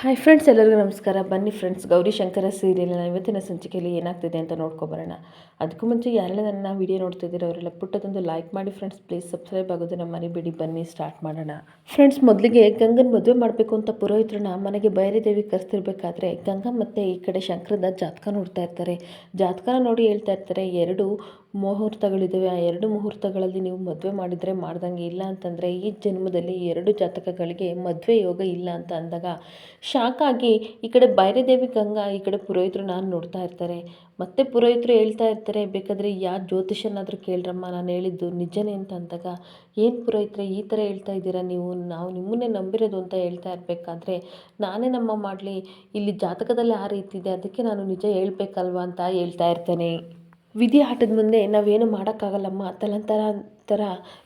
Hi friends ಎಲ್ಲರಿಗೂ ನಮಸ್ಕಾರ. ಬನ್ನಿ ಫ್ರೆಂಡ್ಸ್ ಗೌರಿ ಶಂಕರ ಸೀರಿಯಲ್ನ ಇವತ್ತಿನ ಸಂಚಿಕೆಯಲ್ಲಿ ಏನಾಗ್ತಿದೆ ಅಂತ ನೋಡ್ಕೊಬರೋಣ. ಅದಕ್ಕೂ ಮುಂಚೆ ಯಾರೆಲ್ಲ ನನ್ನ ವಿಡಿಯೋ ನೋಡ್ತಿದ್ದೀರೋ ಅವರೆಲ್ಲ ಪುಟ್ಟದೊಂದು ಲೈಕ್ ಮಾಡಿ ಫ್ರೆಂಡ್ಸ್ ಪ್ಲೀಸ್ ಸಬ್ಸ್ಕ್ರೈಬ್ ಆಗೋದನ್ನ ಮರಿಬೇಡಿ. ಬನ್ನಿ ಸ್ಟಾರ್ಟ್ ಮಾಡೋಣ. ಫ್ರೆಂಡ್ಸ್ ಮೊದಲಿಗೆ ಗಂಗನ್ ಮದುವೆ ಮಾಡಬೇಕು ಅಂತ ಪುರೋಹಿತರನ್ನ ಮನೆಗೆ ಬೈರೇದೇವಿ ಕರೆಸ್ತಿರ್ಬೇಕಾದ್ರೆ ಗಂಗಾ ಮತ್ತು ಈ ಕಡೆ ಶಂಕರದ ಜಾತಕ ನೋಡ್ತಾ ಇರ್ತಾರೆ. ಜಾತಕನ ನೋಡಿ ಹೇಳ್ತಾ ಇರ್ತಾರೆ, ಎರಡು ಮುಹೂರ್ತಗಳಿದ್ದಾವೆ. ಆ ಎರಡು ಮುಹೂರ್ತಗಳಲ್ಲಿ ನೀವು ಮದುವೆ ಮಾಡಿದರೆ ಮಾಡ್ದಂಗೆ ಇಲ್ಲ ಅಂತಂದರೆ ಈ ಜನ್ಮದಲ್ಲಿ ಎರಡು ಜಾತಕಗಳಿಗೆ ಮದುವೆ ಯೋಗ ಇಲ್ಲ ಅಂತ ಅಂದಾಗ ಶಾಕ್ ಆಗಿ ಈ ಕಡೆ ಬೈರೆದೇವಿ ಗಂಗಾ, ಈ ಕಡೆ ಪುರೋಹಿತರು ನಾನು ನೋಡ್ತಾ ಇರ್ತಾರೆ. ಮತ್ತೆ ಪುರೋಹಿತರು ಹೇಳ್ತಾ ಇರ್ತಾರೆ, ಬೇಕಾದರೆ ಯಾ ಜ್ಯೋತಿಷನಾದರೂ ಕೇಳ್ರಮ್ಮ, ನಾನು ಹೇಳಿದ್ದು ನಿಜನೇ ಅಂತ ಅಂದಾಗ, ಏನು ಪುರೋಹಿತರೆ ಈ ಥರ ಹೇಳ್ತಾ ಇದ್ದೀರಾ ನೀವು? ನಾವು ನಿಮ್ಮನ್ನೇ ನಂಬಿರೋದು ಅಂತ ಹೇಳ್ತಾ ಇರಬೇಕಾದ್ರೆ ನಾನೇ ನಮ್ಮ ಮಾಡಲಿ, ಇಲ್ಲಿ ಜಾತಕದಲ್ಲಿ ಆ ರೀತಿ ಇದೆ, ಅದಕ್ಕೆ ನಾನು ನಿಜ ಹೇಳ್ಬೇಕಲ್ವಾ ಅಂತ ಹೇಳ್ತಾ ಇರ್ತಾನೆ. ವಿಧಿ ಆಟದ ಮುಂದೆ ನಾವೇನು ಮಾಡೋಕ್ಕಾಗಲ್ಲಮ್ಮ? ತಲಂತರ ಥರ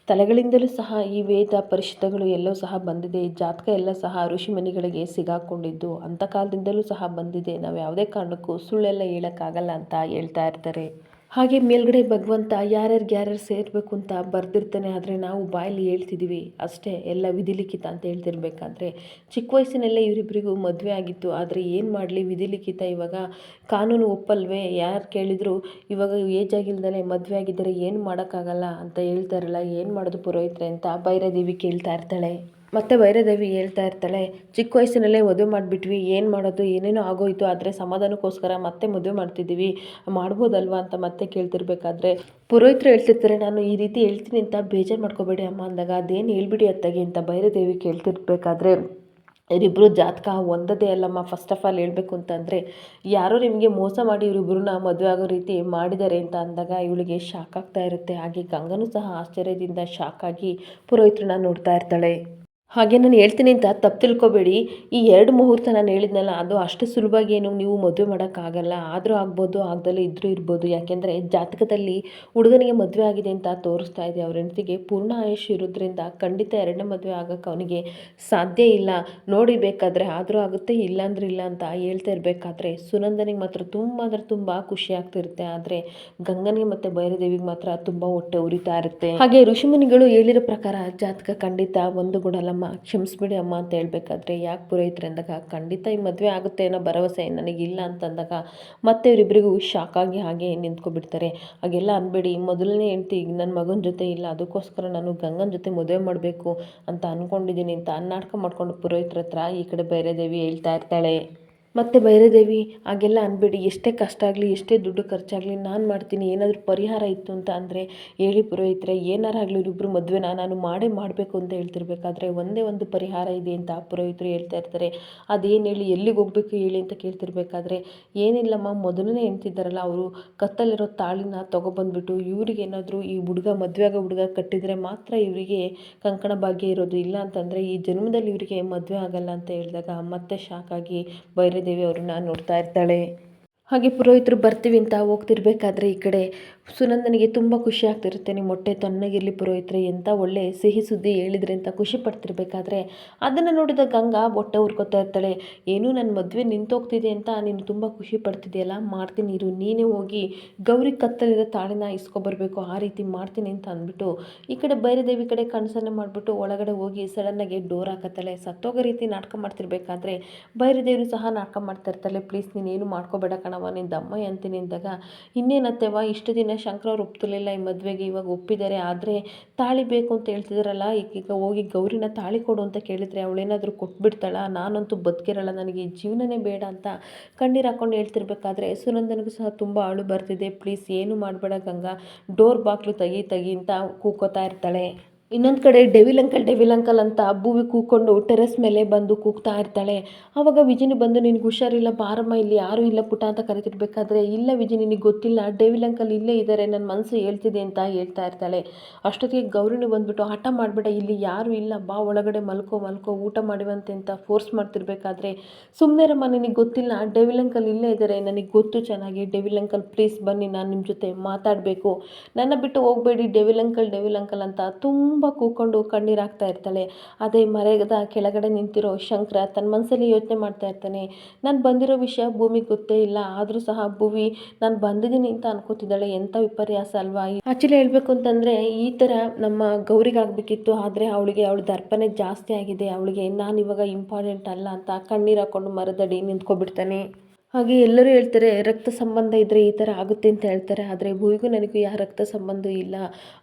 ತಲೆಗಳಿಂದಲೂ ಸಹ ಈ ವೇದ ಪರಿಷತ್ತುಗಳು ಎಲ್ಲೋ ಸಹ ಬಂದಿದೆ. ಈ ಜಾತಕ ಎಲ್ಲ ಸಹ ಋಷಿಮನಿಗಳಿಗೆ ಸಿಗಾಕೊಂಡಿದ್ದು. ಅಂಥ ಕಾಲದಿಂದಲೂ ಸಹ ಬಂದಿದೆ. ನಾವು ಯಾವುದೇ ಕಾರಣಕ್ಕೂ ಸುಳ್ಳೆಲ್ಲ ಹೇಳೋಕ್ಕಾಗಲ್ಲ ಅಂತ ಹೇಳ್ತಾ ಇರ್ತಾರೆ. ಹಾಗೆ ಮೇಲ್ಗಡೆ ಭಗವಂತ ಯಾರ್ಯಾರಿಗೆ ಯಾರ್ಯಾರು ಸೇರಬೇಕು ಅಂತ ಬರ್ದಿರ್ತಾನೆ ಆದರೆ ನಾವು ಬಾಯಲ್ಲಿ ಹೇಳ್ತಿದ್ದೀವಿ ಅಷ್ಟೇ ಎಲ್ಲ ವಿಧಿಲಿಖಿತ ಅಂತ ಹೇಳ್ತಿರ್ಬೇಕಾದ್ರೆ. ಚಿಕ್ಕ ವಯಸ್ಸಿನಲ್ಲೇ ಇವರಿಬ್ಬರಿಗೂ ಮದುವೆ ಆಗಿತ್ತು, ಆದರೆ ಏನು ಮಾಡಲಿ ವಿಧಿಲಿಖಿತ ಇವಾಗ? ಕಾನೂನು ಒಪ್ಪಲ್ವೇ? ಯಾರು ಕೇಳಿದ್ರು ಇವಾಗ ಏಜ್ ಆಗಿಲ್ದಲೆ ಮದುವೆ ಆಗಿದ್ದರೆ ಏನು ಮಾಡೋಕ್ಕಾಗಲ್ಲ ಅಂತ ಹೇಳ್ತಾರಲ್ಲ, ಏನು ಮಾಡೋದು ಪುರೋಹಿತ್ರೆ ಅಂತ ಭೈರದೇವಿ ಕೇಳ್ತಾ ಇರ್ತಾಳೆ. ಮತ್ತು ವೈರದೇವಿ ಹೇಳ್ತಾ ಇರ್ತಾಳೆ, ಚಿಕ್ಕ ವಯಸ್ಸಿನಲ್ಲೇ ಮದುವೆ ಮಾಡಿಬಿಟ್ವಿ, ಏನು ಮಾಡೋದು, ಏನೇನೋ ಆಗೋಯ್ತು, ಆದರೆ ಸಮಾಧಾನಕ್ಕೋಸ್ಕರ ಮತ್ತೆ ಮದುವೆ ಮಾಡ್ತಿದ್ದೀವಿ, ಮಾಡ್ಬೋದಲ್ವಾ ಅಂತ ಮತ್ತೆ ಕೇಳ್ತಿರ್ಬೇಕಾದ್ರೆ, ಪುರೋಹಿತರು ಹೇಳ್ತಿರ್ತಾರೆ, ನಾನು ಈ ರೀತಿ ಹೇಳ್ತೀನಿ ಅಂತ ಬೇಜಾರು ಮಾಡ್ಕೋಬೇಡಿ ಅಮ್ಮ ಅಂದಾಗ, ಅದೇನು ಹೇಳ್ಬಿಡಿ ಅತ್ತಾಗಿ ಅಂತ ಭೈರದೇವಿ ಕೇಳ್ತಿರ್ಬೇಕಾದ್ರೆ ಇವರಿಬ್ಬರು ಜಾತಕ ಒಂದದೇ ಅಲ್ಲಮ್ಮ ಫಸ್ಟ್ ಆಫ್ ಆಲ್ ಹೇಳಬೇಕು ಅಂತಂದರೆ ಯಾರೋ ನಿಮಗೆ ಮೋಸ ಮಾಡಿ ಇವರಿಬ್ಬರನ್ನ ಮದುವೆ ಆಗೋ ರೀತಿ ಮಾಡಿದ್ದಾರೆ ಅಂತ ಅಂದಾಗ ಇವಳಿಗೆ ಶಾಕ್ ಆಗ್ತಾ ಇರುತ್ತೆ, ಹಾಗೆ ಗಂಗನೂ ಸಹ ಆಶ್ಚರ್ಯದಿಂದ ಶಾಕ್ ಆಗಿ ಪುರೋಹಿತ್ರನ ನೋಡ್ತಾ ಇರ್ತಾಳೆ. ಹಾಗೆ ನಾನು ಹೇಳ್ತೀನಿ ಅಂತ ತಪ್ಪು ತಿಳ್ಕೊಬೇಡಿ. ಈ ಎರಡು ಮುಹೂರ್ತ ನಾನು ಹೇಳಿದ್ನಲ್ಲ, ಅದು ಅಷ್ಟು ಸುಲಭವಾಗಿ ಏನು ನೀವು ಮದುವೆ ಮಾಡೋಕ್ಕಾಗಲ್ಲ. ಆದರೂ ಆಗ್ಬೋದು ಆಗದಲ್ಲೇ ಇದ್ದರೂ ಇರ್ಬೋದು. ಯಾಕೆಂದರೆ ಜಾತಕದಲ್ಲಿ ಹುಡುಗನಿಗೆ ಮದುವೆ ಆಗಿದೆ ಅಂತ ತೋರಿಸ್ತಾ ಇದೆ. ಅವ್ರ ಹೆಂಡತಿಗೆ ಪೂರ್ಣ ಆಯುಷ್ ಇರೋದ್ರಿಂದ ಖಂಡಿತ ಎರಡನೇ ಮದುವೆ ಆಗೋಕ್ಕೆ ಅವನಿಗೆ ಸಾಧ್ಯ ಇಲ್ಲ. ನೋಡಿ, ಬೇಕಾದರೆ ಆದರೂ ಆಗುತ್ತೆ, ಇಲ್ಲಾಂದ್ರೆ ಇಲ್ಲ ಅಂತ ಹೇಳ್ತಾ ಇರಬೇಕಾದ್ರೆ ಸುನಂದನಿಗೆ ಮಾತ್ರ ತುಂಬ ಅಂದರೆ ತುಂಬ ಖುಷಿ ಆಗ್ತಿರುತ್ತೆ. ಆದರೆ ಗಂಗನಿಗೆ ಮತ್ತು ಭೈರದೇವಿಗೆ ಮಾತ್ರ ತುಂಬ ಹೊಟ್ಟೆ ಉರಿತಾ ಇರುತ್ತೆ. ಹಾಗೆ ಋಷಿಮುನಿಗಳು ಹೇಳಿರೋ ಪ್ರಕಾರ ಜಾತಕ ಖಂಡಿತ ಒಂದು ಗುಣಲಮ್ಮ ಕ್ಷಮಿಸ್ಬಿಡಿ ಅಮ್ಮ ಅಂತ ಹೇಳ್ಬೇಕಾದ್ರೆ ಯಾಕೆ ಪುರೋಹಿತ್ರೆ ಅಂದಾಗ ಖಂಡಿತ ಈ ಮದುವೆ ಆಗುತ್ತೆ ಅನ್ನೋ ಭರವಸೆ ನನಗಿಲ್ಲ ಅಂತಂದಾಗ, ಮತ್ತೆ ಇವರಿಬ್ಬರಿಗೂ ಶಾಕ್ ಆಗಿ ಹಾಗೆ ನಿಂತ್ಕೊಬಿಡ್ತಾರೆ. ಹಾಗೆಲ್ಲ ಅನ್ಬೇಡಿ, ಮೊದಲನೇ ಹೆಂಡ್ತಿ ನನ್ನ ಮಗನ ಜೊತೆ ಇಲ್ಲ, ಅದಕ್ಕೋಸ್ಕರ ನಾನು ಗಂಗನ ಜೊತೆ ಮದುವೆ ಮಾಡಬೇಕು ಅಂತ ಅಂದ್ಕೊಂಡಿದ್ದೀನಿ ಅಂತ ಅನ್ನಾಟಕ ಮಾಡ್ಕೊಂಡು ಪುರೋಹಿತ್ರ ಹತ್ರ ಈ ಕಡೆ ಭೈರದೇವಿ ಹೇಳ್ತಾ ಇರ್ತಾಳೆ. ಮತ್ತು ಭೈರದೇವಿ ಹಾಗೆಲ್ಲ ಅನ್ಬೇಡಿ. ಎಷ್ಟೇ ಕಷ್ಟ ಆಗಲಿ, ಎಷ್ಟೇ ದುಡ್ಡು ಖರ್ಚಾಗಲಿ, ನಾನು ಮಾಡ್ತೀನಿ. ಏನಾದರೂ ಪರಿಹಾರ ಇತ್ತು ಅಂತ ಅಂದರೆ ಹೇಳಿ ಪುರೋಹಿತರೆ, ಏನಾರು ಆಗಲಿ ಇವರಿಬ್ಬರು ಮದುವೆನ ನಾನು ಮಾಡೇ ಮಾಡಬೇಕು ಅಂತ ಹೇಳ್ತಿರ್ಬೇಕಾದ್ರೆ ಒಂದೇ ಒಂದು ಪರಿಹಾರ ಇದೆ ಅಂತ ಆ ಪುರೋಹಿತರು ಹೇಳ್ತಾ ಇರ್ತಾರೆ. ಅದೇನು ಹೇಳಿ, ಎಲ್ಲಿಗೆ ಹೋಗ್ಬೇಕು ಹೇಳಿ ಅಂತ ಕೇಳ್ತಿರ್ಬೇಕಾದ್ರೆ, ಏನಿಲ್ಲಮ್ಮ, ಮೊದಲನೇ ಹೇಳ್ತಿದ್ದಾರಲ್ಲ ಅವರು ಕತ್ತಲ್ಲಿರೋ ತಾಳಿನ ತೊಗೊಬಂದ್ಬಿಟ್ಟು ಇವ್ರಿಗೆ ಏನಾದರೂ ಈ ಹುಡುಗ ಮದುವೆ ಆಗೋ ಹುಡುಗ ಕಟ್ಟಿದರೆ ಮಾತ್ರ ಇವರಿಗೆ ಕಂಕಣ ಭಾಗ್ಯ ಇರೋದು. ಇಲ್ಲ ಅಂತಂದರೆ ಈ ಜನ್ಮದಲ್ಲಿ ಇವರಿಗೆ ಮದುವೆ ಆಗಲ್ಲ ಅಂತ ಹೇಳಿದಾಗ ಮತ್ತೆ ಶಾಕಾಗಿ ಆಗಿ ಭೈರದೇವಿ ಅವ್ರನ್ನ ನೋಡ್ತಾ ಇರ್ತಾಳೆ. ಹಾಗೆ ಪುರೋಹಿತರು ಬರ್ತೀವಿ ಅಂತ ಹೋಗ್ತಿರ್ಬೇಕಾದ್ರೆ ಈ ಕಡೆ ಸುನಂದನಿಗೆ ತುಂಬ ಖುಷಿ ಆಗ್ತಿರುತ್ತೆ. ನಿಮ್ಮ ಹೊಟ್ಟೆ ತಣ್ಣಗಿರಲಿ ಪುರೋಹಿತ್ರೆ ಎಂಥ ಒಳ್ಳೆ ಸಿಹಿ ಸುದ್ದಿ ಹೇಳಿದ್ರೆ ಅಂತ ಖುಷಿ ಪಡ್ತಿರ್ಬೇಕಾದ್ರೆ ಅದನ್ನು ನೋಡಿದ ಗಂಗಾ ಬೊಟ್ಟೆ ಉರ್ಕೋತಾ ಇರ್ತಾಳೆ. ಏನೂ ನನ್ನ ಮದುವೆ ನಿಂತೋಗ್ತಿದೆ ಅಂತ ನೀನು ತುಂಬ ಖುಷಿ ಪಡ್ತಿದೆಯಲ್ಲ? ಮಾಡ್ತೀನಿ ಇರು. ನೀನೇ ಹೋಗಿ ಗೌರಿ ಕತ್ತಲಿರೋ ತಾಳಿನ ಇಸ್ಕೊಬರ್ಬೇಕು. ಆ ರೀತಿ ಮಾಡ್ತೀನಿ ಅಂತ ಅಂದ್ಬಿಟ್ಟು ಈ ಕಡೆ ಭೈರದೇವಿ ಕಡೆ ಕನಸನ್ನು ಮಾಡಿಬಿಟ್ಟು ಒಳಗಡೆ ಹೋಗಿ ಸಡನ್ನಾಗಿ ಡೋರ್ ಹಾಕತ್ತಾಳೆ. ಸತ್ತೋಗೋ ರೀತಿ ನಾಟಕ ಮಾಡ್ತಿರ್ಬೇಕಾದ್ರೆ ಭೈರದೇವರು ಸಹ ನಾಟಕ ಮಾಡ್ತಾ ಇರ್ತಾಳೆ. ಪ್ಲೀಸ್ ನೀನೇನು ಮಾಡ್ಕೋಬೇಡ ಕಣವ ನಿನ್ನ ದಮ್ಮ ಅಂತೀನಿ ಅಂದಾಗ ಇನ್ನೇನತ್ತೆವ ಇಷ್ಟು ದಿನ ಶಂಕರ ಅವ್ರು ಒಪ್ತಿರ್ಲಿಲ್ಲ, ಈ ಮದುವೆಗೆ ಇವಾಗ ಒಪ್ಪಿದ್ದಾರೆ, ಆದರೆ ತಾಳಿ ಬೇಕು ಅಂತ ಹೇಳ್ತಿದಾರಲ್ಲ ಈಗ ಹೋಗಿ ಗೌರಿನ ತಾಳಿ ಕೊಡು ಅಂತ ಕೇಳಿದರೆ ಅವಳೇನಾದರೂ ಕೊಟ್ಬಿಡ್ತಾಳ? ನಾನಂತೂ ಬದುಕಿರಲ್ಲ, ನನಗೆ ಈ ಜೀವನನೇ ಬೇಡ ಅಂತ ಕಣ್ಣೀರು ಹಾಕೊಂಡು ಹೇಳ್ತಿರ್ಬೇಕಾದ್ರೆ ಸುನಂದನಿಗೂ ಸಹ ತುಂಬ ಅಳು ಬರ್ತಿದೆ. ಪ್ಲೀಸ್ ಏನು ಮಾಡಬೇಡ ಗಂಗಾ, ಡೋರ್ ಬಾಕ್ಲು ತೆಗಿ ತೆಗಿ ಅಂತ ಕೂಕೋತಾ ಇರ್ತಾಳೆ. ಇನ್ನೊಂದು ಕಡೆ ಡೆವಿಲ್ ಅಂಕಲ್ ಡೆವಿಲ್ ಅಂಕಲ್ ಅಂತ ಭೂವಿ ಕೂಕೊಂಡು ಟೆರೆಸ್ ಮೇಲೆ ಬಂದು ಕೂಗ್ತಾ ಇರ್ತಾಳೆ. ಆವಾಗ ವಿಜಿನಿ ಬಂದು, ನಿನಗೆ ಹುಷಾರಿಲ್ಲ, ಬಾರಮ್ಮ, ಇಲ್ಲಿ ಯಾರೂ ಇಲ್ಲ ಪುಟ ಅಂತ ಕರಿತಿರ್ಬೇಕಾದ್ರೆ ಇಲ್ಲ ವಿಜಿ ನಿನಗೆ ಗೊತ್ತಿಲ್ಲ ಡೆವಿಲ್ ಅಂಕಲ್ ಇಲ್ಲೇ ಇದ್ದಾರೆ ನನ್ನ ಮನಸ್ಸು ಹೇಳ್ತಿದೆ ಅಂತ ಹೇಳ್ತಾ ಇರ್ತಾಳೆ. ಅಷ್ಟೊತ್ತಿಗೆ ಗೌರಿನೂ ಬಂದುಬಿಟ್ಟು, ಹಠ ಮಾಡಬೇಡ, ಇಲ್ಲಿ ಯಾರೂ ಇಲ್ಲ, ಬಾ, ಒಳಗಡೆ ಮಲ್ಕೋ ಮಲ್ಕೋ, ಊಟ ಮಾಡುವಂತೆ ಅಂತ ಫೋರ್ಸ್ ಮಾಡ್ತಿರ್ಬೇಕಾದ್ರೆ ಸುಮ್ಮನೆ ರಮ್ಮ ನಿನಗೆ ಗೊತ್ತಿಲ್ಲ ಡೆವಿಲ್ ಅಂಕಲ್ ಇಲ್ಲೇ ಇದ್ದಾರೆ ನನಗೆ ಗೊತ್ತು ಚೆನ್ನಾಗಿ ಡೆವಿಲ್ ಅಂಕಲ್ ಪ್ಲೀಸ್ ಬನ್ನಿ, ನಾನು ನಿಮ್ಮ ಜೊತೆ ಮಾತಾಡಬೇಕು. ನನ್ನ ಬಿಟ್ಟು ಹೋಗಬೇಡಿ ಡೆವಿಲ್ ಅಂಕಲ್ ಡೆವಿಲ್ ಅಂಕಲ್ ಅಂತ ತುಂಬ ಕೂಕೊಂಡು ಕಣ್ಣೀರಾಗ್ತಾ ಇರ್ತಾಳೆ. ಅದೇ ಮರದ ಕೆಳಗಡೆ ನಿಂತಿರೋ ಶಂಕರ ತನ್ನ ಮನಸ್ಸಲ್ಲಿ ಯೋಚನೆ ಮಾಡ್ತಾ ಇರ್ತಾನೆ. ನಾನು ಬಂದಿರೋ ವಿಷಯ ಭೂಮಿಗೆ ಗೊತ್ತೇ ಇಲ್ಲ. ಆದರೂ ಸಹ ಭೂಮಿ ನಾನು ಬಂದಿದ್ದೀನಿ ಅಂತ ಅನ್ಕೋತಿದ್ದಾಳೆ. ಎಂಥ ವಿಪರ್ಯಾಸ ಅಲ್ವಾ? ಆಕ್ಚುಲಿ ಹೇಳಬೇಕು ಅಂತಂದರೆ, ಈ ಥರ ನಮ್ಮ ಗೌರಿಗಾಗಬೇಕಿತ್ತು ಆದರೆ ಅವಳಿಗೆ, ಅವಳ ದರ್ಪಣೆ ಜಾಸ್ತಿ ಆಗಿದೆ. ಅವಳಿಗೆ ನಾನು ಇವಾಗ ಇಂಪಾರ್ಟೆಂಟ್ ಅಲ್ಲ ಅಂತ ಕಣ್ಣೀರು ಹಾಕ್ಕೊಂಡು ಮರದಡಿ ನಿಂತ್ಕೊಬಿಡ್ತಾನೆ. ಹಾಗೆ ಎಲ್ಲರೂ ಹೇಳ್ತಾರೆ, ರಕ್ತ ಸಂಬಂಧ ಇದ್ದರೆ ಈ ಥರ ಆಗುತ್ತೆ ಅಂತ ಹೇಳ್ತಾರೆ. ಆದರೆ ಭೂವಿಗೂ ನನಗೂ ಯಾವ ರಕ್ತ ಸಂಬಂಧ ಇಲ್ಲ.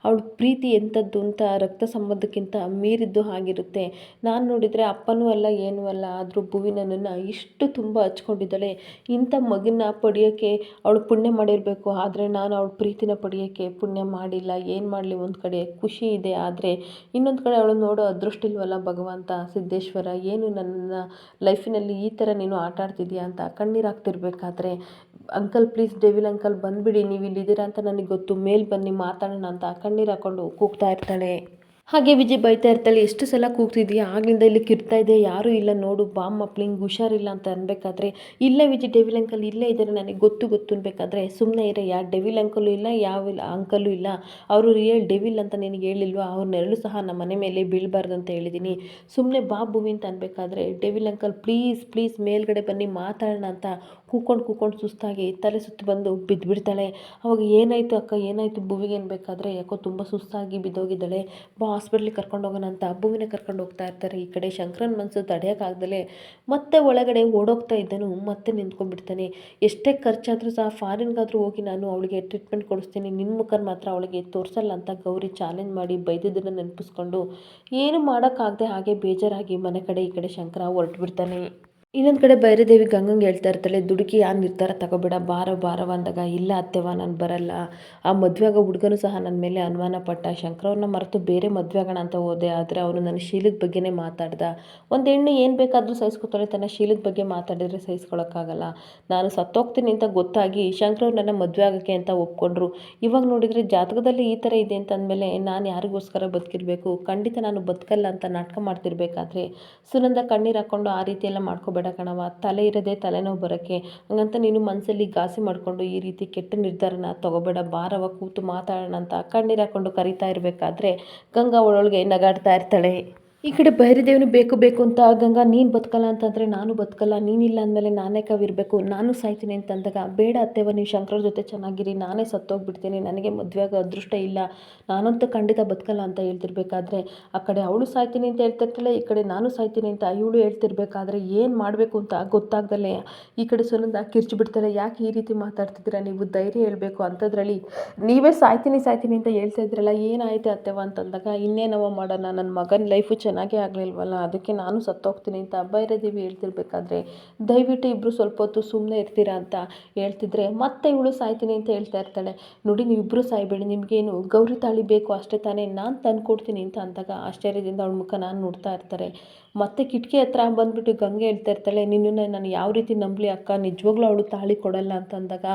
ಅವಳ ಪ್ರೀತಿ ಎಂಥದ್ದು ಅಂತ ರಕ್ತ ಸಂಬಂಧಕ್ಕಿಂತ ಮೀರಿದ್ದು ಆಗಿರುತ್ತೆ ನಾನು ನೋಡಿದರೆ ಅಪ್ಪನೂ ಅಲ್ಲ, ಏನೂ ಅಲ್ಲ. ಆದರೂ ಭೂವಿ ನನ್ನನ್ನು ಇಷ್ಟು ತುಂಬ ಹಚ್ಕೊಂಡಿದ್ದಾಳೆ. ಇಂಥ ಮಗನ ಪಡೆಯೋಕ್ಕೆ ಅವಳು ಪುಣ್ಯ ಮಾಡಿರಬೇಕು. ಆದರೆ ನಾನು ಅವಳ ಪ್ರೀತಿನ ಪಡೆಯೋಕ್ಕೆ ಪುಣ್ಯ ಮಾಡಿಲ್ಲ. ಏನು ಮಾಡಲಿ? ಒಂದು ಕಡೆ ಖುಷಿ ಇದೆ. ಆದರೆ ಇನ್ನೊಂದು ಕಡೆ ಅವಳು ನೋಡೋ ಅದೃಷ್ಟ ಇಲ್ವಲ್ಲ ಭಗವಂತ, ಸಿದ್ದೇಶ್ವರ? ಏನು ನನ್ನ ಲೈಫಿನಲ್ಲಿ ಈ ಥರ ನೀನು ಆಟ ಆಡ್ತಿದ್ಯಾ ಅಂತ ಕಣ್ಣೀರು ಹಾಕ್ತಿರ್ಬೇಕಾದ್ರೆ ಅಂಕಲ್ ಪ್ಲೀಸ್ ಡೇವಿಲ್ ಅಂಕಲ್ ಬಂದುಬಿಡಿ ನೀವು ಇಲ್ಲಿದ್ದೀರಾ ಅಂತ ನನಗೆ ಗೊತ್ತು. ಮೇಲೆ ಬನ್ನಿ, ಮಾತಾಡೋಣ ಅಂತ ಕಣ್ಣೀರು ಹಾಕ್ಕೊಂಡು ಕೂಗ್ತಾ ಇರ್ತಾಳೆ. ಹಾಗೆ ವಿಜಯ್ ಬೈತಾ ಇರ್ತಾಳೆ, ಎಷ್ಟು ಸಲ ಕೂಗ್ತಿದ್ಯಾ ಆಗಿಂದ ಇಲ್ಲಿ ಕಿರ್ತಾ ಇದೆ ಯಾರೂ ಇಲ್ಲ, ನೋಡು, ಬಾಮ್ ಮಪ್ಲಿಂಗ್ ಹುಷಾರಿಲ್ಲ ಅಂತ ಅನ್ಬೇಕಾದ್ರೆ ಇಲ್ಲೇ ವಿಜಯ್ ಡೆವಿಲ್ ಅಂಕಲ್ ಇಲ್ಲೇ ಇದ್ದಾರೆ ನನಗೆ ಗೊತ್ತು ಗೊತ್ತು ಅನ್ಬೇಕಾದ್ರೆ. ಸುಮ್ಮನೆ ಇರೋ, ಯಾರು ಡೆವಿಲ್ ಅಂಕಲು ಇಲ್ಲ, ಯಾವ ಅಂಕಲು ಇಲ್ಲ, ಅವರು ರಿಯಲ್ ಡೆವಿಲ್ ಅಂತ ನಿನಗೆ ಹೇಳಿಲ್ವಾ? ಅವ್ರ ನೆರಳು ಸಹ ನಮ್ಮ ಮನೆ ಮೇಲೆ ಬೀಳಬಾರ್ದು ಅಂತ ಹೇಳಿದ್ದೀನಿ ಸುಮ್ಮನೆ ಬಾ ಭೂಮಿ ಅಂತ ಅನ್ಬೇಕಾದ್ರೆ ಡೆವಿಲ್ ಅಂಕಲ್ ಪ್ಲೀಸ್ ಪ್ಲೀಸ್ ಮೇಲ್ಗಡೆ ಬನ್ನಿ, ಮಾತಾಡೋಣ ಅಂತ ಕೂಕೊಂಡು ಕೂಕೊಂಡು ಸುಸ್ತಾಗಿ ತಲೆ ಸುತ್ತು ಬಂದು ಬಿದ್ದುಬಿಡ್ತಾಳೆ ಅವಾಗ ಏನಾಯಿತು ಅಕ್ಕ? ಏನಾಯಿತು ಭೂವಿಗೆ ಅನ್ಬೇಕಾದ್ರೆ? ಯಾಕೋ ತುಂಬ ಸುಸ್ತಾಗಿ ಬಿದ್ದೋಗಿದ್ದಾಳೆ. ಬಾ ಹಾಸ್ಪಿಟ್ಲಿಗೆ ಕರ್ಕೊಂಡು ಹೋಗೋಣ ಅಂತ ಅಬ್ಬುವಿನ ಕರ್ಕೊಂಡು ಹೋಗ್ತಾ ಇರ್ತಾರೆ. ಈ ಕಡೆ ಶಂಕರನ್ ಮನಸ್ಸು ತಡೆಯೋಕ್ಕಾಗ್ದಲೇ ಮತ್ತೆ ಒಳಗಡೆ ಓಡೋಗ್ತಾ ಇದ್ದಾನು. ಮತ್ತೆ ನಿಂತ್ಕೊಂಡ್ಬಿಡ್ತಾನೆ. ಎಷ್ಟೇ ಖರ್ಚಾದರೂ ಸಹ ಫಾರಿನ್ಗಾದರೂ ಹೋಗಿ ನಾನು ಅವಳಿಗೆ ಟ್ರೀಟ್ಮೆಂಟ್ ಕೊಡಿಸ್ತೀನಿ. ನಿನ್ನ ಮುಖನ ಮಾತ್ರ ಅವಳಿಗೆ ತೋರಿಸಲ್ಲ ಅಂತ ಗೌರಿ ಚಾಲೆಂಜ್ ಮಾಡಿ ಬೈದಿದ್ದನ್ನು ನೆನಪಿಸ್ಕೊಂಡು, ಏನು ಮಾಡೋಕ್ಕಾಗದೆ ಹಾಗೆ ಬೇಜಾರಾಗಿ ಮನೆ ಕಡೆ ಈ ಕಡೆ ಶಂಕರ ಹೊರಟುಬಿಡ್ತಾನೆ. ಇನ್ನೊಂದು ಕಡೆ ಭೈರದೇವಿ ಗಂಗಂಗೆ ಹೇಳ್ತಾ ಇರ್ತಾಳೆ, ದುಡುಕಿ ಆ ನಿರ್ಧಾರ ತಗೋಬೇಡ, ಬಾರೋ ಬಾರವ ಅಂದಾಗ, ಇಲ್ಲ ಅತ್ತೆವ ನಾನು ಬರಲ್ಲ. ಆ ಮದುವೆ ಆಗೋ ಹುಡುಗನೂ ಸಹ ನನ್ನ ಮೇಲೆ ಅನುಮಾನ ಪಟ್ಟ. ಶಂಕರವ್ರನ್ನ ಮರೆತು ಬೇರೆ ಮದುವೆ ಆಗೋಣ ಅಂತ ಹೋದೆ, ಆದರೆ ಅವನು ನನ್ನ ಶೀಲದ ಬಗ್ಗೆನೇ ಮಾತಾಡ್ದ. ಒಂದು ಹೆಣ್ಣು ಏನು ಬೇಕಾದರೂ ಸಹಿಸ್ಕೊತಾಳೆ, ತನ್ನ ಶೀಲದ ಬಗ್ಗೆ ಮಾತಾಡಿದರೆ ಸಹಿಸ್ಕೊಳಕ್ಕಾಗಲ್ಲ. ನಾನು ಸತ್ತೋಗ್ತೀನಿ ಅಂತ ಗೊತ್ತಾಗಿ ಶಂಕರವ್ರು ನನ್ನ ಮದುವೆ ಆಗೋಕ್ಕೆ ಅಂತ ಒಪ್ಕೊಂಡ್ರು. ಇವಾಗ ನೋಡಿದರೆ ಜಾತಕದಲ್ಲಿ ಈ ಥರ ಇದೆ ಅಂತ ಅಂದಮೇಲೆ ನಾನು ಯಾರಿಗೋಸ್ಕರ ಬದುಕಿರಬೇಕು? ಖಂಡಿತ ನಾನು ಬದುಕಲ್ಲ ಅಂತ ನಾಟಕ ಮಾಡ್ತಿರ್ಬೇಕಾದ್ರೆ? ಸುನಂದ ಕಣ್ಣೀರು ಹಾಕ್ಕೊಂಡು ಆ ರೀತಿ ಎಲ್ಲ ಬೇಡ ಕಣವ ತಲೆ ಇರೋದೇ ತಲೆನೋವು ಬರೋಕ್ಕೆ. ಹಂಗಂತ ನೀನು ಮನಸ್ಸಲ್ಲಿ ಗಾಸಿ ಮಾಡಿಕೊಂಡು ಈ ರೀತಿ ಕೆಟ್ಟ ನಿರ್ಧಾರನ ತಗೋಬೇಡ. ಬಾರವ ಕೂತು ಮಾತಾಡೋಣ ಅಂತ ಕಣ್ಣೀರು ಹಾಕ್ಕೊಂಡು ಕರಿತಾ ಇರಬೇಕಾದ್ರೆ ಗಂಗಾ ಒಳೊಳಗೆ ನಗಾಡ್ತಾ ಇರ್ತಾಳೆ. ಈ ಕಡೆ ಭೈರದೇವನು ಬೇಕು ಬೇಕು ಅಂತ ಗಂಗಾ, ನೀನು ಬದುಕಲ್ಲ ಅಂತಂದರೆ ನಾನು ಬದುಕಲ್ಲ, ನೀನಿಲ್ಲ ಅಂದಮೇಲೆ ನಾನೇ ಕವಿರಬೇಕು, ನಾನು ಸಾಯ್ತೀನಿ ಅಂತಂದಾಗ ಬೇಡ ಅತ್ತೆವ, ನೀವು ಶಂಕರ ಜೊತೆ ಚೆನ್ನಾಗಿರಿ, ನಾನೇ ಸತ್ತೋಗ್ಬಿಡ್ತೀನಿ, ನನಗೆ ಮದುವೆ ಅದೃಷ್ಟ ಇಲ್ಲ, ನಾನಂತೂ ಖಂಡಿತ ಬದುಕಲ್ಲ ಅಂತ ಹೇಳ್ತಿರ್ಬೇಕಾದ್ರೆ, ಆ ಕಡೆ ಅವಳು ಸಾಯ್ತೀನಿ ಅಂತ ಹೇಳ್ತಿರ್ತಾಳೆ, ಈ ಕಡೆ ನಾನು ಸಾಯ್ತೀನಿ ಅಂತ ಇವಳು ಹೇಳ್ತಿರ್ಬೇಕಾದ್ರೆ ಏನು ಮಾಡಬೇಕು ಅಂತ ಗೊತ್ತಾಗ್ದಲೇ ಈ ಕಡೆ ಸುನಂದ ಕಿರ್ಚು ಬಿಡ್ತಾಳೆ, ಯಾಕೆ ಈ ರೀತಿ ಮಾತಾಡ್ತಿದ್ದೀರಾ, ನೀವು ಧೈರ್ಯ ಹೇಳಬೇಕು ಅಂಥದ್ರಲ್ಲಿ, ನೀವೇ ಸಾಯ್ತೀನಿ ಸಾಯ್ತೀನಿ ಅಂತ ಹೇಳ್ತಾ ಇದ್ರಲ್ಲ, ಏನಾಯಿತು ಅತ್ತೆವ ಅಂತಂದಾಗ, ಇನ್ನೇನವ ಮಾಡೋಣ, ನನ್ನ ಮಗನ ಲೈಫು ಚೆನ್ನಾಗೇ ಆಗಲಿಲ್ವಲ್ಲ? ಅದಕ್ಕೆ ನಾನು ಸತ್ತೋಗ್ತೀನಿ ಅಂತ ಭೈರದೇವಿ ಹೇಳ್ತಿರ್ಬೇಕಾದ್ರೆ, ದಯವಿಟ್ಟು ಇಬ್ಬರು ಸ್ವಲ್ಪ ಹೊತ್ತು ಸುಮ್ಮನೆ ಇರ್ತೀರಾ ಅಂತ ಹೇಳ್ತಿದ್ರೆ, ಮತ್ತೆ ಇವಳು ಸಾಯ್ತೀನಿ ಅಂತ ಹೇಳ್ತಾ ಇರ್ತಾಳೆ. ನೋಡಿ ನೀವಿಬ್ಬರು ಸಾಯ್ಬೇಡಿ, ನಿಮಗೇನು ಗೌರಿ ತಾಳಿ ಬೇಕು ಅಷ್ಟೇ ತಾನೇ ನಾನು ತಂದು ಕೊಡ್ತೀನಿ ಅಂತ ಅಂದಾಗ ಆಶ್ಚರ್ಯದಿಂದ ಅವಳ ಮುಖ ನಾನು ನೋಡ್ತಾ ಇರ್ತಾರೆ. ಮತ್ತೆ ಕಿಟಕಿ ಹತ್ರ ಬಂದುಬಿಟ್ಟು ಗಂಗೆ ಹೇಳ್ತಾ ಇರ್ತಾಳೆ ನಿನ್ನನ್ನು ನಾನು ಯಾವ ರೀತಿ ನಂಬಲಿ ಅಕ್ಕ? ನಿಜವಾಗ್ಲೂ ಅವಳು ತಾಳಿ ಕೊಡಲ್ಲ ಅಂತ ಅಂದಾಗ,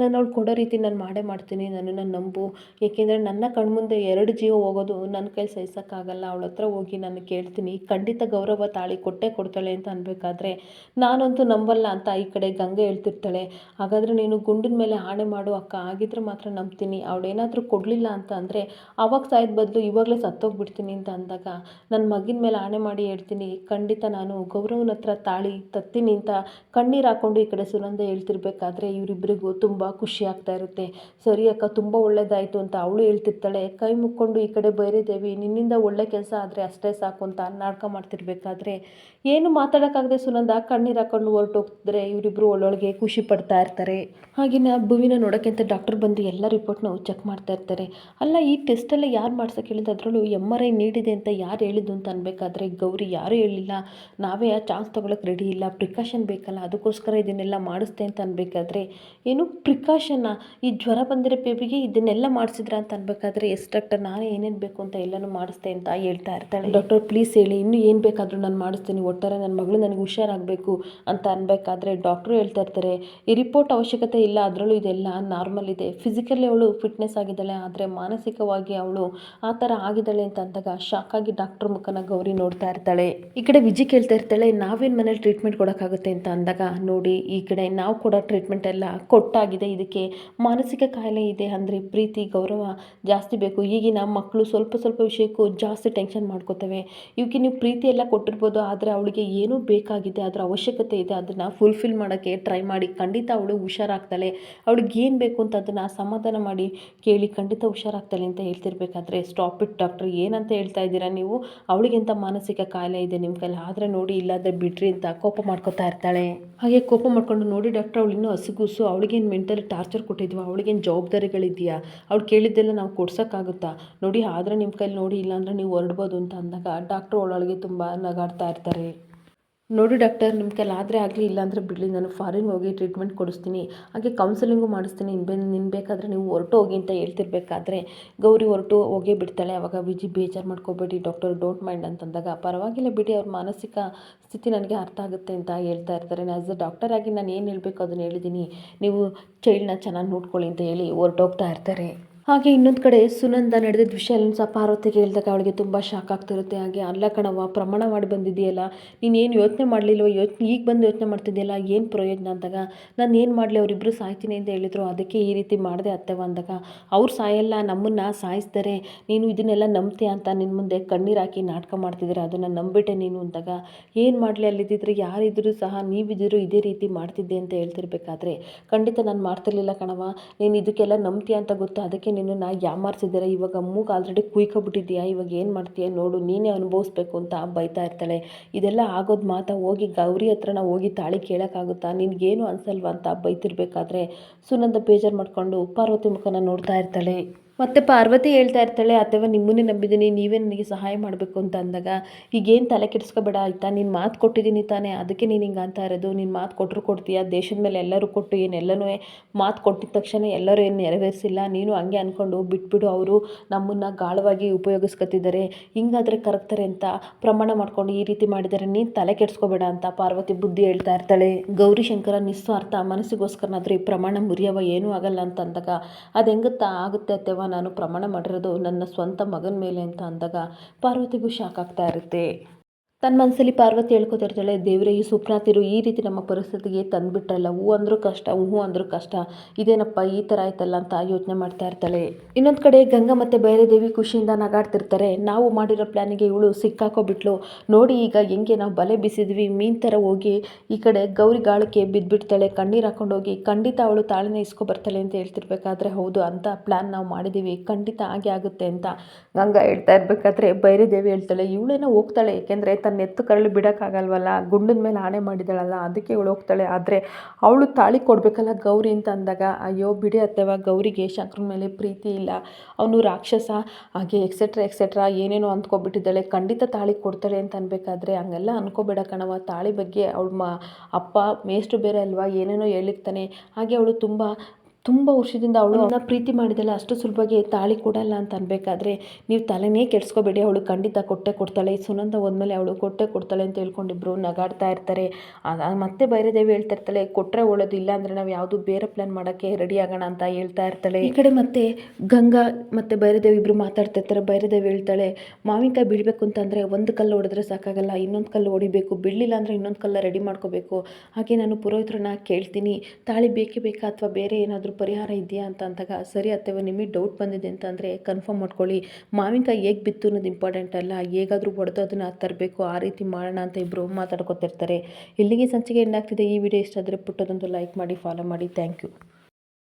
ನಾನು ಅವಳು ಕೊಡೋ ರೀತಿ ನಾನು ಮಾಡೇ ಮಾಡ್ತೀನಿ ನನ್ನನ್ನು ನಂಬು. ಏಕೆಂದರೆ ನನ್ನ ಕಣ್ಮುಂದೆ ಎರಡು ಜೀವ ಹೋಗೋದು ನನ್ನ ಕೈಲಿ ಸಹಿಸೋಕ್ಕಾಗಲ್ಲ. ಅವಳ ಹತ್ರ ಹೋಗಿ ನಾನು ಕೇಳ್ತೀನಿ. ಖಂಡಿತ ಗೌರವ ತಾಳಿ ಕೊಟ್ಟೇ ಕೊಡ್ತಾಳೆ ಅಂತ ಅನ್ಬೇಕಾದ್ರೆ, ನಾನಂತೂ ನಂಬಲ್ಲ ಅಂತ ಈ ಕಡೆ ಗಂಗೆ ಹೇಳ್ತಿರ್ತಾಳೆ. ಹಾಗಾದರೆ ನೀನು ಗುಂಡಿನ ಮೇಲೆ ಆಣೆ ಮಾಡು ಅಕ್ಕ. ಆಗಿದ್ರೆ ಮಾತ್ರ ನಂಬ್ತೀನಿ. ಅವಳೇನಾದರೂ ಕೊಡಲಿಲ್ಲ ಅಂತ ಅಂದರೆ, ಅವಾಗ ಸಾಯ್ದ ಬದಲು ಇವಾಗಲೇ ಸತ್ತೋಗ್ಬಿಡ್ತೀನಿ ಅಂತ ಅಂದಾಗ, ನನ್ನ ಮಗಿನ ಮೇಲೆ ಆಣೆ ಮಾಡಿ ಹೇಳ್ತೀನಿ. ಖಂಡಿತ ನಾನು ಗೌರವನ ಹತ್ರ ತಾಳಿ ತತ್ತೀನಿ ಅಂತ ಕಣ್ಣೀರು ಹಾಕ್ಕೊಂಡು ಈ ಕಡೆ ಸುನಂದ ಹೇಳ್ತಿರ್ಬೇಕಾದ್ರೆ ಇವರಿಬ್ಬರಿಗೂ ತುಂಬ ಖುಷಿ ಆಗ್ತಾ ಇರುತ್ತೆ. ಸರಿ ಅಕ್ಕ, ತುಂಬ ಒಳ್ಳೇದಾಯಿತು ಅಂತ ಅವಳು ಹೇಳ್ತಿರ್ತಾಳೆ. ಕೈ ಮುಕ್ಕೊಂಡು ಈ ಕಡೆ ಬೈರೇದೇವಿ ನಿನ್ನಿಂದ ಒಳ್ಳೆ ಕೆಲಸ ಆದರೆ ಅಷ್ಟೇ ಸಾಕು ಅಂತ ನಾಟಕ ಮಾಡ್ತಿರ್ಬೇಕಾದ್ರೆ ಏನು ಮಾತಾಡೋಕ್ಕಾಗದೆ ಸುನಂದ ಕಣ್ಣೀರು ಹಾಕೊಂಡು ಹೊರಟೋಗ್ತಿದ್ರೆ ಇವರಿಬ್ಬರು ಒಳ್ಳೊಳಗೆ ಖುಷಿ ಪಡ್ತಾ ಇರ್ತಾರೆ. ಹಾಗೆಯೇ ಭುವಿನ ನೋಡೋಕ್ಕೆ ಅಂತ ಡಾಕ್ಟರ್ ಬಂದು ಎಲ್ಲ ರಿಪೋರ್ಟ್ನ ಚೆಕ್ ಮಾಡ್ತಾ ಇರ್ತಾರೆ. ಅಲ್ಲ, ಈ ಟೆಸ್ಟೆಲ್ಲ ಯಾರು ಮಾಡ್ಸೋಕೆ ಹೇಳಿದ್ದು ಅದರಲ್ಲೂ ಎಂ ಆರ್ ಐ ನೀಡಿದೆ ಅಂತ ಯಾರು ಹೇಳಿದ್ದು ಅಂತ ಅನ್ಬೇಕಾದ್ರೆ ಗೌರಿ ಯಾರೂ ಹೇಳಿಲ್ಲ ನಾವೇ ಆ ಚಾನ್ಸ್ ತೊಗೊಳಕ್ಕೆ ರೆಡಿ ಇಲ್ಲ ಪ್ರಿಕಾಷನ್ ಬೇಕಲ್ಲ, ಅದಕ್ಕೋಸ್ಕರ ಇದನ್ನೆಲ್ಲ ಮಾಡಿಸ್ದೆ ಅಂತ ಅನ್ಬೇಕಾದ್ರೆ, ಏನು ಪ್ರಿಕಾಷನ್ನ ಈ ಜ್ವರ ಬಂದಿರೋ ಬೇಬಿಗೆ ಇದನ್ನೆಲ್ಲ ಮಾಡಿಸಿದ್ರ ಅಂತ ಅನ್ಬೇಕಾದ್ರೆ ಎಸ್ ಡಾಕ್ಟರ್ ನಾನೇ ಏನೇನು ಬೇಕು ಅಂತ ಎಲ್ಲನೂ ಮಾಡಿಸ್ದೆ ಅಂತ ಹೇಳ್ತಾ ಇರ್ತಾಳೆ. ಡಾಕ್ಟರ್ ಪ್ಲೀಸ್ ಹೇಳಿ, ಇನ್ನೂ ಏನು ಬೇಕಾದರೂ ನಾನು ಮಾಡಿಸ್ತೀನಿ, ಒಟ್ಟಾರೆ ನನ್ನ ಮಗಳು ನನಗೆ ಹುಷಾರಾಗಬೇಕು ಅಂತ ಅನ್ಬೇಕಾದ್ರೆ ಡಾಕ್ಟ್ರು ಹೇಳ್ತಾ ಇರ್ತಾರೆ. ಈ ರಿಪೋರ್ಟ್ ಅವಶ್ಯಕತೆ ಇಲ್ಲ, ಅದರಲ್ಲೂ ಇದೆಲ್ಲ ನಾರ್ಮಲ್ ಇದೆ. ಫಿಸಿಕಲಿ ಅವಳು ಫಿಟ್ನೆಸ್ ಆಗಿದ್ದಾಳೆ, ಆದರೆ ಮಾನಸಿಕವಾಗಿ ಅವಳು ಆ ಥರ ಆಗಿದ್ದಾಳೆ ಅಂತ ಅಂದಾಗ ಶಾಕಾಗಿ ಡಾಕ್ಟ್ರ್ ಮುಖನ ಗೌರಿ ನೋಡ್ತಾ ಇರ್ತಾಳೆ. ಈ ಕಡೆ ವಿಜಿ ಕೇಳ್ತಾ ಇರ್ತಾಳೆ, ನಾವೇನು ಮನೇಲಿ ಟ್ರೀಟ್ಮೆಂಟ್ ಕೊಡೋಕ್ಕಾಗುತ್ತೆ ಅಂತ ಅಂದಾಗ, ನೋಡಿ, ಈ ಕಡೆ ನಾವು ಕೊಡೋ ಟ್ರೀಟ್ಮೆಂಟ್ ಎಲ್ಲ ಕೊಟ್ಟಾಗಿದೆ, ಇದಕ್ಕೆ ಮಾನಸಿಕ ಕಾಯಿಲೆ ಇದೆ ಅಂದರೆ ಪ್ರೀತಿ, ಗೌರವ ಜಾಸ್ತಿ ಬೇಕು. ಈಗಿನ ಮಕ್ಕಳು ಸ್ವಲ್ಪ ಸ್ವಲ್ಪ ವಿಷಯಕ್ಕೂ ಜಾಸ್ತಿ ಟೆನ್ಷನ್ ಮಾಡ್ಕೋತವೆ. ಇವಕ್ಕೆ ನೀವು ಪ್ರೀತಿ ಎಲ್ಲ ಕೊಟ್ಟಿರ್ಬೋದು, ಆದರೆ ಅವಳಿಗೆ ಏನೂ ಬೇಕಾಗಿದೆ, ಅದರ ಅವಶ್ಯಕತೆ ಇದೆ ಅದನ್ನು ಫುಲ್ಫಿಲ್ ಮಾಡೋಕ್ಕೆ ಟ್ರೈ ಮಾಡಿ, ಖಂಡಿತ ಅವಳು ಹುಷಾರಾಗ್ತಾಳೆ. ಅವಳಿಗೆ ಏನು ಬೇಕು ಅಂತ ಅದನ್ನು ಸಮಾಧಾನ ಮಾಡಿ ಕೇಳಿ ಖಂಡಿತ ಹುಷಾರಾಗ್ತಾಳೆ ಅಂತ ಹೇಳ್ತಿರ್ಬೇಕಾದ್ರೆ ಸ್ಟಾಪ್ ಇಟ್ ಡಾಕ್ಟ್ರ್ ಏನಂತ ಹೇಳ್ತಾ ಇದ್ದೀರಾ ನೀವು? ಅವಳಿಗೆಂತ ಮಾನಸಿಕ ಕಾಯಿಲೆ ಇದೆ ನಿಮ್ಮ ಕೈಲಿ ಆದರೆ ನೋಡಿ, ಇಲ್ಲಾಂದರೆ ಬಿಡ್ರಿ ಅಂತ ಕೋಪ ಮಾಡ್ಕೋತಾ ಇರ್ತಾಳೆ. ಹಾಗೆ ಕೋಪ ಮಾಡ್ಕೊಂಡು ನೋಡಿ ಡಾಕ್ಟರ್ ಅವಳು ಇನ್ನೂ ಹಸುಗುಸು, ಅವಳಿಗೇನು ಮೆಂಟಲಿ ಟಾರ್ಚರ್ ಕೊಟ್ಟಿದ್ವಾ, ಅವಳಿಗೇನು ಜವಾಬ್ದಾರಿಗಳಿದೆಯಾ? ಅವ್ಳು ಕೇಳಿದ್ದೆಲ್ಲ ನಾವು ಕೊಡ್ಸೋಕ್ಕಾಗುತ್ತಾ? ನೋಡಿ, ಆದರೆ ನಿಮ್ಮ ಕೈಲಿ ನೋಡಿ, ಇಲ್ಲಾಂದರೆ ನೀವು ಹೊರಡ್ಬೋದು ಅಂತ ಅಂದಾಗ ಡಾಕ್ಟ್ರು ಅವಳೊಳಗೆ ತುಂಬ ನಗಾಡ್ತಾ ಇರ್ತಾರೆ. ನೋಡಿ ಡಾಕ್ಟರ್ ನಿಮ್ಮ ಕೈಲಿ ಆದರೆ ಆಗಲಿ ಇಲ್ಲಾಂದರೆ ಬಿಡಲಿ, ನಾನು ಫಾರಿನ್ ಹೋಗಿ ಟ್ರೀಟ್ಮೆಂಟ್ ಕೊಡಿಸ್ತೀನಿ. ಹಾಗೆ ಕೌನ್ಸಿಲಿಂಗು ಮಾಡಿಸ್ತೀನಿ. ಇನ್ನು ಬೇ ನಿನ್ನ ಬೇಕಾದರೆ ನೀವು ಹೊರಟು ಹೋಗಿ ಅಂತ ಹೇಳ್ತಿರ್ಬೇಕಾದ್ರೆ ಗೌರಿ ಹೊರಟು ಹೋಗೇ ಬಿಡ್ತಾಳೆ. ಅವಾಗ ವಿಜಿ ಬೇಜಾರು ಮಾಡ್ಕೋಬೇಡಿ ಡಾಕ್ಟರ್, ಡೋಂಟ್ ಮೈಂಡ್ ಅಂತಂದಾಗ. ಪರವಾಗಿಲ್ಲ ಬಿಡಿ, ಅವ್ರ ಮಾನಸಿಕ ಸ್ಥಿತಿ ನನಗೆ ಅರ್ಥ ಆಗುತ್ತೆ ಅಂತ ಹೇಳ್ತಾ ಇರ್ತಾರೆ. ಆ್ಯಸ್ ಅ ಡಾಕ್ಟರ್ ಆಗಿ ನಾನು ಏನು ಹೇಳಬೇಕು ಅದನ್ನು ಹೇಳಿದ್ದೀನಿ ನೀವು ಚೈಲ್ಡ್ನ ಚೆನ್ನಾಗಿ ನೋಡ್ಕೊಳ್ಳಿ ಅಂತ ಹೇಳಿ ಹೊರಟೋಗ್ತಾ ಇರ್ತಾರೆ. ಹಾಗೆ ಇನ್ನೊಂದು ಕಡೆ ಸುನಂದ ನಡೆದಿದ್ದ ವಿಷಯ ಸಹ ಪಾರ್ವತಿಗೆ ಹೇಳಿದಾಗ ಅವಳಿಗೆ ತುಂಬ ಶಾಕ್ ಆಗ್ತಿರುತ್ತೆ. ಹಾಗೆ, ಅಲ್ಲ ಕಣವ್ವ, ಪ್ರಮಾಣ ಮಾಡಿ ಬಂದಿದೆಯಲ್ಲ, ನೀನು ಏನು ಯೋಚನೆ ಮಾಡಲಿಲ್ವ, ಯೋಚನೆ, ಈಗ ಬಂದು ಯೋಚನೆ ಮಾಡ್ತಿದ್ದೀಯಲ್ಲ ಏನು ಪ್ರಯೋಜನ? ಅಂದಾಗ, ನಾನು ಏನು ಮಾಡಲಿ ಅವರಿಬ್ಬರು ಸಾಯ್ತೀನಿ ಅಂತ ಹೇಳಿದ್ರು. ಅದಕ್ಕೆ ಈ ರೀತಿ ಮಾಡಿದೆ ಅತ್ತೆವ ಅಂದಾಗ, ಅವ್ರು ಸಾಯಲ್ಲ, ನಮ್ಮನ್ನು ಸಾಯಿಸ್ತಾರೆ. ನೀನು ಇದನ್ನೆಲ್ಲ ನಂಬ್ತೆ ಅಂತ ನಿನ್ನ ಮುಂದೆ ಕಣ್ಣೀರು ಹಾಕಿ ನಾಟಕ ಮಾಡ್ತಿದ್ದೀರ? ಅದನ್ನು ನಂಬಿಟ್ಟೆ ನೀನು ಅಂದಾಗ, ಏನು ಮಾಡಲಿ ಅಲ್ಲಿದ್ದಿದ್ರೆ ಯಾರಿದ್ದರೂ ಸಹ ನೀವಿದ್ದರೂ ಇದೇ ರೀತಿ ಮಾಡ್ತಿದ್ದೆ ಅಂತ ಹೇಳ್ತಿರ್ಬೇಕಾದ್ರೆ, ಖಂಡಿತ ನಾನು ಮಾಡ್ತಿರ್ಲಿಲ್ಲ ಕಣವ ನೀನು ಇದಕ್ಕೆಲ್ಲ ನಂಬ್ತೀಯ ಅಂತ ಗೊತ್ತು, ಅದಕ್ಕೆ ನಿನ್ನನ್ನು ಯಾಮಾರಿಸಿದ್ದಾರೆ ಇವಾಗ ಮೂಗು ಆಲ್ರೆಡಿ ಕುಯ್ಕೊಬಿಟ್ಟಿದ್ಯಾ? ಇವಾಗ ಏನು ಮಾಡ್ತೀಯ? ನೋಡು, ನೀನೇ ಅನುಭವಿಸ್ಬೇಕು ಅಂತ ಬೈತಾ ಇರ್ತಾಳೆ. ಇದೆಲ್ಲ ಆಗೋದು ಮಾತಾ ಹೋಗಿ ಗೌರಿ ಹತ್ರನ ಹೋಗಿ ತಾಳಿ ಕೇಳೋಕ್ಕಾಗುತ್ತಾ? ನಿನಗೇನು ಅನಿಸಲ್ವ ಅಂತ ಬೈತಿರ್ಬೇಕಾದ್ರೆ? ಸುನಂದ ಬೇಜಾರು ಮಾಡಿಕೊಂಡು ಪಾರ್ವತಿ ಮುಖನ ನೋಡ್ತಾ ಇರ್ತಾಳೆ. ಮತ್ತು ಪಾರ್ವತಿ ಹೇಳ್ತಾ ಇರ್ತಾಳೆ ಅಥವಾ ನಿಮ್ಮನ್ನೇ ನಂಬಿದ್ದೀನಿ, ನೀವೇ ನನಗೆ ಸಹಾಯ ಮಾಡಬೇಕು ಅಂತ ಅಂದಾಗ, ಈಗೇನು ತಲೆ ಕೆಡಿಸ್ಕೋಬೇಡ ಆಯಿತಾ, ನೀನು ಮಾತು ಕೊಟ್ಟಿದ್ದೀನಿ ತಾನೇ, ಅದಕ್ಕೆ ನೀನು ಹಿಂಗೆ ಅಂತ ಇರೋದು, ನೀನು ಮಾತು ಕೊಟ್ಟರು ಕೊಡ್ತೀಯ, ದೇಶದ ಮೇಲೆ ಎಲ್ಲರೂ ಕೊಟ್ಟು ಏನು ಎಲ್ಲನೂ ಮಾತು ಕೊಟ್ಟಿದ ತಕ್ಷಣ ಎಲ್ಲರೂ ಏನು ನೆರವೇರಿಸಿಲ್ಲ, ನೀನು ಹಂಗೆ ಅಂದ್ಕೊಂಡು ಬಿಟ್ಬಿಡು, ಅವರು ನಮ್ಮನ್ನು ಗಾಳವಾಗಿ ಉಪಯೋಗಿಸ್ಕೊತಿದ್ದಾರೆ ಹಿಂಗಾದರೆ ಕರಗ್ತಾರೆ ಅಂತ ಪ್ರಮಾಣ ಮಾಡ್ಕೊಂಡು ಈ ರೀತಿ ಮಾಡಿದರೆ ನೀನು ತಲೆ ಕೆಡಿಸ್ಕೋಬೇಡ ಅಂತ ಪಾರ್ವತಿ ಬುದ್ಧಿ ಹೇಳ್ತಾ ಇರ್ತಾಳೆ. ಗೌರಿಶಂಕರ ನಿಸ್ವಾರ್ಥ, ಮನಸ್ಸಿಗೋಸ್ಕರನಾದರೂ ಈ ಪ್ರಮಾಣ ಮುರಿಯವ ಏನೂ ಆಗಲ್ಲ ಅಂತ ಅಂದಾಗ, ಅದು ಹೆಂಗುತ್ತಾ ಆಗುತ್ತೆ ಅತ್ತೆವ ನಾನು ಪ್ರಮಾಣ ಮಾಡಿರೋದು ನನ್ನ ಸ್ವಂತ ಮಗನ ಮೇಲೆ ಅಂತ ಅಂದಾಗ ಪಾರ್ವತಿಗೂ ಶಾಕ್ ಆಗ್ತಾ ಇರುತ್ತೆ. ತನ್ನ ಮನಸ್ಸಲ್ಲಿ ಪಾರ್ವತಿ ಹೇಳ್ಕೊತಿರ್ತಾಳೆ, ದೇವರೇ, ಈ ಸುಪ್ರಾತಿರು ಈ ರೀತಿ ನಮ್ಮ ಪರಿಸ್ಥಿತಿಗೆ ತಂದುಬಿಟ್ರಲ್ಲ, ಹೂ ಅಂದರೂ ಕಷ್ಟ, ಹೂ ಅಂದರೂ ಕಷ್ಟ, ಇದೇನಪ್ಪ ಈ ಥರ ಆಯ್ತಲ್ಲ ಅಂತ ಯೋಚನೆ ಮಾಡ್ತಾ ಇರ್ತಾಳೆ. ಇನ್ನೊಂದು ಕಡೆ ಗಂಗಾ ಮತ್ತು ದೇವಿ ಖುಷಿಯಿಂದ ನಗಾಡ್ತಿರ್ತಾರೆ, ನಾವು ಮಾಡಿರೋ ಪ್ಲ್ಯಾನಿಗೆ ಇವಳು ಸಿಕ್ಕಾಕೋಬಿಟ್ಲು, ನೋಡಿ ಈಗ ಹೆಂಗೆ ನಾವು ಬಲೆ ಬೀಸಿದ್ವಿ, ಮೀನ್ ಥರ ಹೋಗಿ ಈ ಕಡೆ ಗೌರಿ ಗಾಳಕ್ಕೆ ಬಿದ್ದುಬಿಡ್ತಾಳೆ ಕಣ್ಣೀರು ಹಾಕೊಂಡೋಗಿ ಖಂಡಿತ ಅವಳು ತಾಳಿನ ಇಸ್ಕೊ ಬರ್ತಾಳೆ ಅಂತ ಹೇಳ್ತಿರ್ಬೇಕಾದ್ರೆ ಹೌದು, ಅಂತ ಪ್ಲ್ಯಾನ್ ನಾವು ಮಾಡಿದ್ದೀವಿ ಖಂಡಿತ ಹಾಗೆ ಆಗುತ್ತೆ ಅಂತ ಗಂಗಾ ಹೇಳ್ತಾ ಇರಬೇಕಾದ್ರೆ ದೇವಿ ಹೇಳ್ತಾಳೆ, ಇವಳೇನೋ ಹೋಗ್ತಾಳೆ ಏಕೆಂದರೆ ತನ್ನ ಎತ್ತು ಕರಳು ಬಿಡೋಕ್ಕಾಗಲ್ವಲ್ಲ? ಗುಂಡಿನ ಮೇಲೆ ಆಣೆ ಮಾಡಿದಾಳಲ್ಲ ಅದಕ್ಕೆ ಇವಳು ಹೋಗ್ತಾಳೆ. ಆದರೆ ಅವಳು ತಾಳಿ ಕೊಡಬೇಕಲ್ಲ ಗೌರಿ ಅಂತ ಅಂದಾಗ, ಅಯ್ಯೋ, ಬಿಡಿ ಅತ್ತೆವ ಗೌರಿಗೆ ಶಂಕರನ ಮೇಲೆ ಪ್ರೀತಿ ಇಲ್ಲ. ಅವನು ರಾಕ್ಷಸ, ಹಾಗೆ ಎಕ್ಸೆಟ್ರಾ ಎಕ್ಸೆಟ್ರಾ ಏನೇನೋ ಅಂದ್ಕೊಬಿಟ್ಟಿದ್ದಾಳೆ. ಖಂಡಿತ ತಾಳಿ ಕೊಡ್ತಾಳೆ ಅಂತ ಅನ್ಬೇಕಾದ್ರೆ ಹಂಗೆಲ್ಲ ಅನ್ಕೋಬೇಡ ಕಣವ ತಾಳಿ ಬಗ್ಗೆ ಅವಳು ಮ, ಅಪ್ಪ ಮೇಷ್ಟು ಬೇರೆ ಅಲ್ವಾ? ಏನೇನೋ ಹೇಳಿರ್ತಾನೆ. ಹಾಗೆ ಅವಳು ತುಂಬ ತುಂಬ ವರ್ಷದಿಂದ ಅವಳು ಪ್ರೀತಿ ಮಾಡಿದಲ್ಲ ಅಷ್ಟು ಸುಲಭವಾಗಿ ತಾಳಿ ಕೊಡಲ್ಲ ಅಂತ ಅನ್ಬೇಕಾದ್ರೆ ನೀವು ತಲೆನೇ ಕೆಡಿಸ್ಕೋಬೇಡಿ ಅವಳು ಖಂಡಿತ ಕೊಟ್ಟೆ ಕೊಡ್ತಾಳೆ. ಈ ಸುನಂದ ಹೋದ್ಮೇಲೆ ಅವಳು ಕೊಟ್ಟೆ ಕೊಡ್ತಾಳೆ ಅಂತ ಹೇಳ್ಕೊಂಡಿಬ್ರು ನಗಾಡ್ತಾ ಇರ್ತಾರೆ. ಮತ್ತೆ ಬೈರದೇವಿ ಹೇಳ್ತಾ ಇರ್ತಾಳೆ ಕೊಟ್ಟರೆ ಒಳ್ಳೇದು ಇಲ್ಲ ಅಂದರೆ ನಾವು ಯಾವುದು ಬೇರೆ ಪ್ಲಾನ್ ಮಾಡೋಕ್ಕೆ ರೆಡಿ ಆಗೋಣ ಅಂತ ಹೇಳ್ತಾ ಇರ್ತಾಳೆ. ಈ ಕಡೆ ಮತ್ತೆ ಗಂಗಾ ಮತ್ತು ಬೈರದೇವಿ ಇಬ್ಬರು ಮಾತಾಡ್ತಾ ಇರ್ತಾರೆ. ಬೈರದೇವಿ ಹೇಳ್ತಾಳೆ ಮಾವಿನಕಾಯಿ ಬೀಳಬೇಕು ಅಂತಂದರೆ ಒಂದು ಕಲ್ಲು ಹೊಡೆದ್ರೆ ಸಾಕಾಗಲ್ಲ ಇನ್ನೊಂದು ಕಲ್ಲು ಹೊಡಿಬೇಕು ಬೀಳಲಿಲ್ಲ ಅಂದರೆ ಇನ್ನೊಂದು ಕಲ್ಲು ರೆಡಿ ಮಾಡ್ಕೋಬೇಕು. ಹಾಗೆ ನಾನು ಪುರೋಹಿತರನ್ನ ಕೇಳ್ತೀನಿ ತಾಳಿ ಬೇಕೇ ಬೇಕಾ ಅಥವಾ ಬೇರೆ ಏನಾದರೂ ಪರಿಹಾರ ಇದೆಯಾ ಅಂತ ಅಂದಾಗ, ಸರಿ ಅಥವಾ ನಿಮಗೆ ಡೌಟ್ ಬಂದಿದೆ ಅಂತಂದರೆ ಕನ್ಫರ್ಮ್ ಮಾಡ್ಕೊಳ್ಳಿ. ಮಾವಿನಕಾಯಿ ಹೇಗೆ ಬಿತ್ತು ಅನ್ನೋದು ಇಂಪಾರ್ಟೆಂಟ್ ಅಲ್ಲ. ಹೇಗಾದರೂ ಹೊಡೆದು ಅದನ್ನು ತರಬೇಕು. ಆ ರೀತಿ ಮಾಡೋಣ ಅಂತ ಇಬ್ಬರು ಮಾತಾಡ್ಕೊತಿರ್ತಾರೆ. ಇಲ್ಲಿಗೆ ಸಂಚಿಕೆ ಎಂಡಾಗ್ತಿದೆ ಈ ವಿಡಿಯೋ ಇಷ್ಟ ಆದರೆ ಪುಟ್ಟದೊಂದು ಲೈಕ್ ಮಾಡಿ ಫಾಲೋ ಮಾಡಿ. Thank you